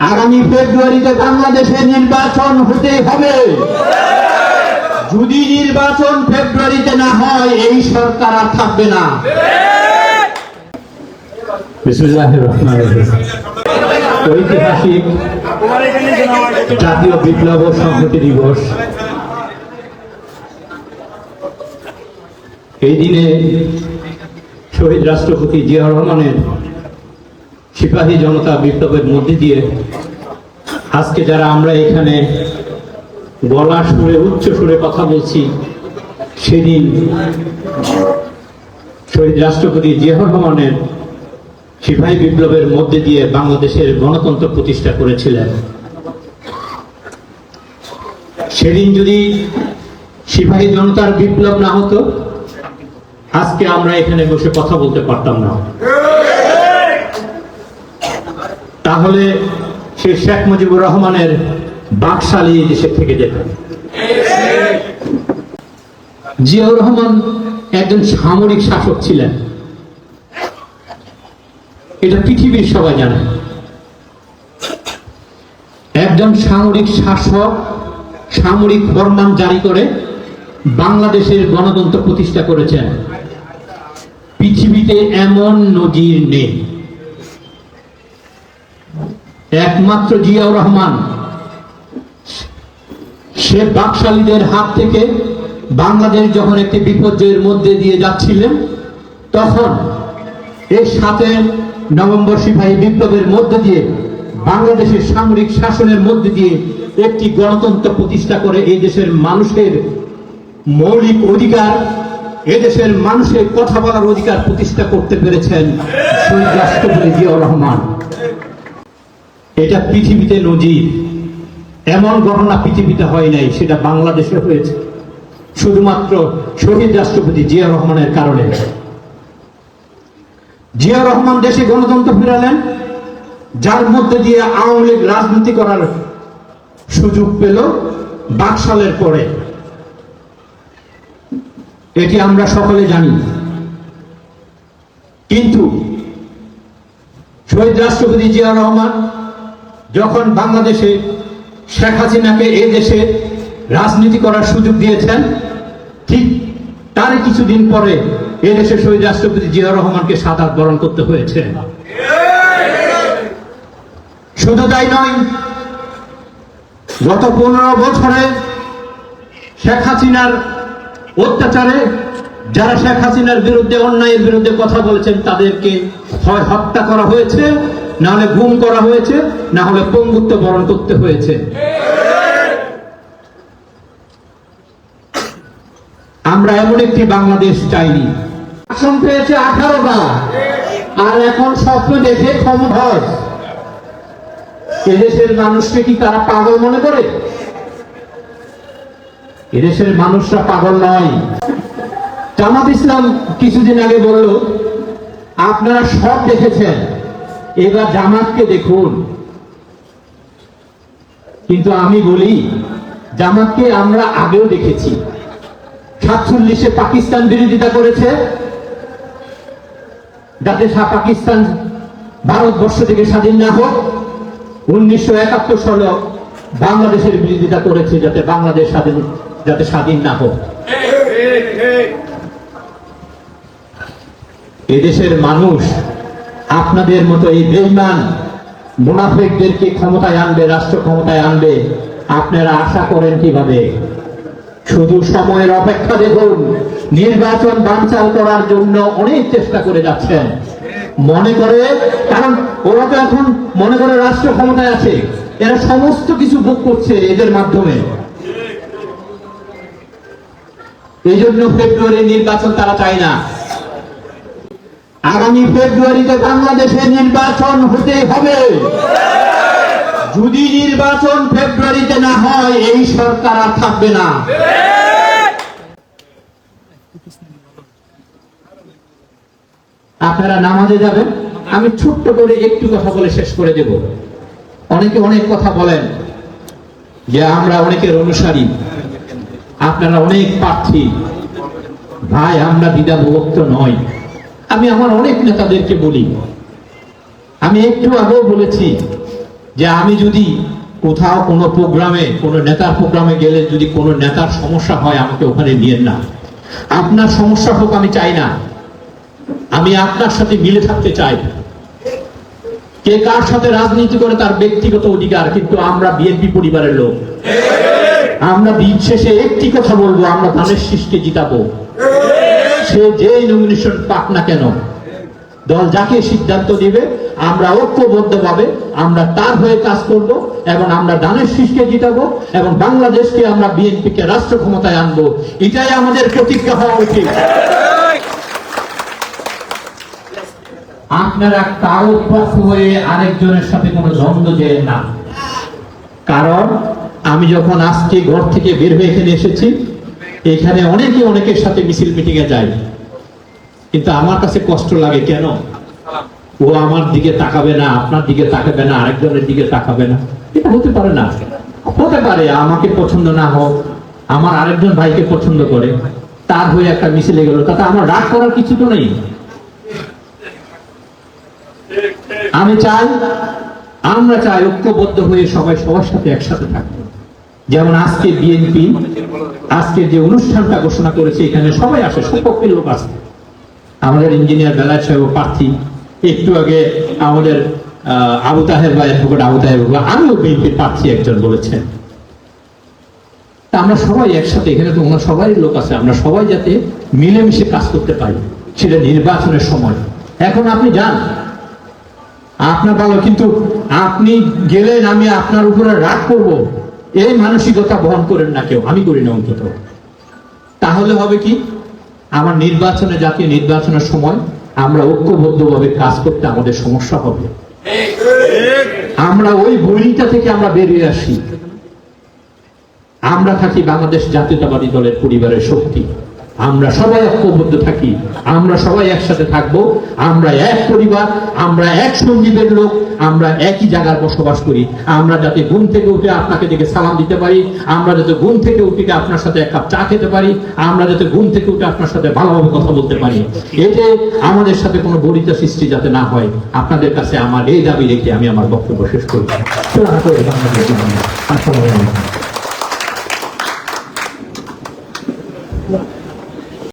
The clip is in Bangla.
আগামী ফেব্রুয়ারিতে বাংলাদেশে নির্বাচন হতে হবে। যদি নির্বাচন ফেব্রুয়ারিতে না হয়, এই সরকার আর থাকবে না। ঐতিহাসিক জাতীয় বিপ্লব সংহতি দিবস। এই দিনে শহীদ রাষ্ট্রপতি জিয়া রহমানের সিপাহী জনতা বিপ্লবের মধ্যে দিয়ে আজকে যারা আমরা এখানে গলা সুরে, উচ্চ সুরে কথা বলছি, সেদিন শহীদ রাষ্ট্রপতি জিয়া রহমানের সিপাহী বিপ্লবের মধ্যে দিয়ে বাংলাদেশের গণতন্ত্র প্রতিষ্ঠা করেছিলেন। সেদিন যদি সিপাহী জনতার বিপ্লব না হতো, আজকে আমরা এখানে বসে কথা বলতে পারতাম না। তাহলে সে শেখ মুজিবুর রহমানের বাকশালী দেশে থেকে যেত। জিয়াউর রহমান একজন সামরিক শাসক ছিলেন। এটা পৃথিবীর সবাই জানে। একজন সামরিক শাসক সামরিক ফরমান জারি করে বাংলাদেশের গণতন্ত্র প্রতিষ্ঠা করেছেন। পৃথিবীতে এমন নজির নেই। একমাত্র জিয়াউর রহমান। সে বাকশালীদের হাত থেকে বাংলাদেশ যখন একটি বিপর্যয়ের মধ্যে দিয়ে যাচ্ছিলেন, তখন এর সাথে নভেম্বর সিপাহী বিপ্লবের মধ্যে দিয়ে, বাংলাদেশের সামরিক শাসনের মধ্যে দিয়ে একটি গণতন্ত্র প্রতিষ্ঠা করে এই দেশের মানুষের মৌলিক অধিকার এদেশের মানুষের কথা বলার অধিকার প্রতিষ্ঠা করতে পেরেছেন শহীদ রাষ্ট্রপতি জিয়াউর রহমান। এটা পৃথিবীতে নজির। এমন ঘটনা পৃথিবীতে হয় নাই, সেটা বাংলাদেশে হয়েছে। শুধুমাত্র শহীদ রাষ্ট্রপতি জিয়া রহমানের কারণে। জিয়া রহমান দেশে গণতন্ত্র ফিরালেন, যার মধ্যে দিয়ে আওয়ামী লীগ রাজনীতি করার সুযোগ পেল বাকশালের পরে। এটি আমরা সকলে জানি। কিন্তু শহীদ রাষ্ট্রপতি জিয়া রহমান যখন বাংলাদেশে শেখ হাসিনাকে এ দেশে রাজনীতি করার সুযোগ দিয়েছেন, ঠিক তার কিছুদিন পরে এ দেশে শহীদ রাষ্ট্রপতি জিয়া রহমানকে সাদা বরণ করতে হয়েছে। শুধু তাই নয়, গত পনেরো বছরে শেখ হাসিনার অত্যাচারে যারা শেখ হাসিনার বিরুদ্ধে, অন্যায়ের বিরুদ্ধে কথা বলেছেন, তাদেরকে হয় হত্যা করা হয়েছে। না হলে ঘুম করা হয়েছে, না হলে পঙ্গুত্ব বরণ করতে হয়েছে। আমরা এমন একটি বাংলাদেশ চাইনি। আসন পেয়েছে আঠারোটা আর এখন স্বপ্ন দেখে ক্ষমতা এদেশের মানুষকে কি তারা পাগল মনে করে? এদেশের মানুষরা পাগল নয়। জামাত ইসলাম কিছুদিন আগে বলল, আপনারা সব দেখেছেন। এবার জামাতকে দেখুন। কিন্তু আমি বলি, জামাতকে আমরা আগেও দেখেছি। সাতচল্লিশে পাকিস্তান বিরোধিতা করেছে। যাতে পাকিস্তান ভারতবর্ষ থেকে স্বাধীন না হোক, উনিশশো একাত্তর সালে বাংলাদেশের বিরোধিতা করেছে যাতে বাংলাদেশ স্বাধীন, যাতে স্বাধীন না হোক। এদেশের মানুষ আপনাদের মতো এই বেইমান মুনাফেকদেরকে ক্ষমতায় আনবে, রাষ্ট্র ক্ষমতায় আনবে, আপনারা আশা করেন কীভাবে? শুধু সময়ের অপেক্ষা দেখুন, নির্বাচন বানচাল করার জন্য অনেক চেষ্টা করে যাচ্ছেন। মনে করে, কারণ ওরা তো এখন মনে করে রাষ্ট্র ক্ষমতায় আছে, এরা সমস্ত কিছু ভোগ করছে এদের মাধ্যমে। এই জন্য ফেব্রুয়ারি নির্বাচন তারা চায় না। আগামী ফেব্রুয়ারিতে বাংলাদেশে নির্বাচন হতে হবে। যদি নির্বাচন ফেব্রুয়ারিতে না হয়, এই সরকার আর থাকবে না। আপনারা নামাজে যাবেন? আমি ছোট্ট করে একটু কথা বলে শেষ করে দেব। অনেকে অনেক কথা বলেন। যে আমরা অনেকের অনুসারী। আপনারা অনেক প্রার্থী। ভাই, আমরা দ্বিধা বিভক্ত নয় আমি আমার অনেক নেতাদেরকে বলি। আমি একটু আগেও বলেছি যে আমি যদি কোথাও কোনো প্রোগ্রামে, কোনো নেতার প্রোগ্রামে গেলে যদি কোনো নেতার সমস্যা হয়, আমাকে ওখানে নিয়েন না। আপনার সমস্যা হোক, আমি চাই না। আমি আপনার সাথে মিলে থাকতে চাই। কে কার সাথে রাজনীতি করে তার ব্যক্তিগত অধিকার, কিন্তু আমরা বিএনপি পরিবারের লোক। আমরা দিন শেষে একটি কথা বলব, আমরা ধানের শীষকে জিতাবো। সে যে নমিনেশন পাক না কেন, দল যাকে সিদ্ধান্ত দিবে, আমরা ঐক্যবদ্ধভাবে আমরা তার হয়ে কাজ করব এবং আমরা দানের শীষকে জিতাবো এবং বাংলাদেশকে আমরা বিএনপিকে রাষ্ট্র ক্ষমতায় আনব। এটাই আমাদের প্রতিজ্ঞা হওয়া উচিত। আপনারা কারও পক্ষ হয়ে আরেকজনের সাথে কোনো দ্বন্দ্ব যেন না। কারণ আমি যখন আজকে ঘর থেকে বের হয়ে এখানে এসেছি এখানে অনেকে অনেকের সাথে মিছিল মিটিং এ যায়। কিন্তু আমার কাছে কষ্ট লাগে কেন? ও আমার দিকে তাকাবে না আপনার দিকে তাকাবে না আরেকজনের দিকে তাকাবে না। এটা হতে পারে না। হতে পারে আমাকে পছন্দ না হোক আমার আরেকজন ভাইকে পছন্দ করে তার হয়ে একটা মিছিলে গেল তাতে আমার রাগ করার কিছু তো নেই। আমি চাই আমরা চাই ঐক্যবদ্ধ হয়ে সবাই সবার সাথে একসাথে থাকব যেমন আজকে বিএনপি আজকে যে অনুষ্ঠানটা ঘোষণা করেছে, এখানে সবাই আসে, সপক্ষের লোক আছে আমাদের ইঞ্জিনিয়ার বেলায় সাহেব প্রার্থী, একটু আগে আমাদের আবু তাহের বা অ্যাডভোকেট আবু তাহের আমিও বিএনপির প্রার্থী একজন বলেছেন। আমরা সবাই একসাথে, এখানে তো ওনার সবাই লোক আছে, আমরা সবাই যাতে মিলেমিশে কাজ করতে পারি, সেটা নির্বাচনের সময়। এখন আপনি যান। আপনার ভালো, কিন্তু আপনি গেলেন, আমি আপনার উপরে রাগ করব। এই মানসিকতা বহন করেন না কেউ, আমি করি না অন্তত। তাহলে হবে কি? আমার নির্বাচনে, জাতীয় নির্বাচনের সময় আমরা ঐক্যবদ্ধভাবে কাজ করতে আমাদের সমস্যা হবে। আমরা ওই ভূমিকা থেকে আমরা বেরিয়ে আসি। আমরা থাকি বাংলাদেশ জাতীয়তাবাদী দলের পরিবারের শক্তি। আমরা সবাই ঐক্যবদ্ধ থাকি, আমরা সবাই একসাথে থাকব, আমরা এক পরিবার, আমরা এক সঙ্গীতের লোক, আমরা একই জায়গায় বসবাস করি। আমরা যাতে ঘুম থেকে উঠে আপনাকে দেখে সালাম দিতে পারি, আমরা যাতে ঘুম থেকে উঠে আপনার সাথে এক কাপ চা খেতে পারি, আমরা যাতে ঘুম থেকে উঠে আপনার সাথে ভালোভাবে কথা বলতে পারি। এতে আমাদের সাথে কোনো বরিতা সৃষ্টি যাতে না হয়, আপনাদের কাছে আমার এই দাবি রেখে আমি আমার বক্তব্য শেষ করছি। আসসালামু আলাইকুম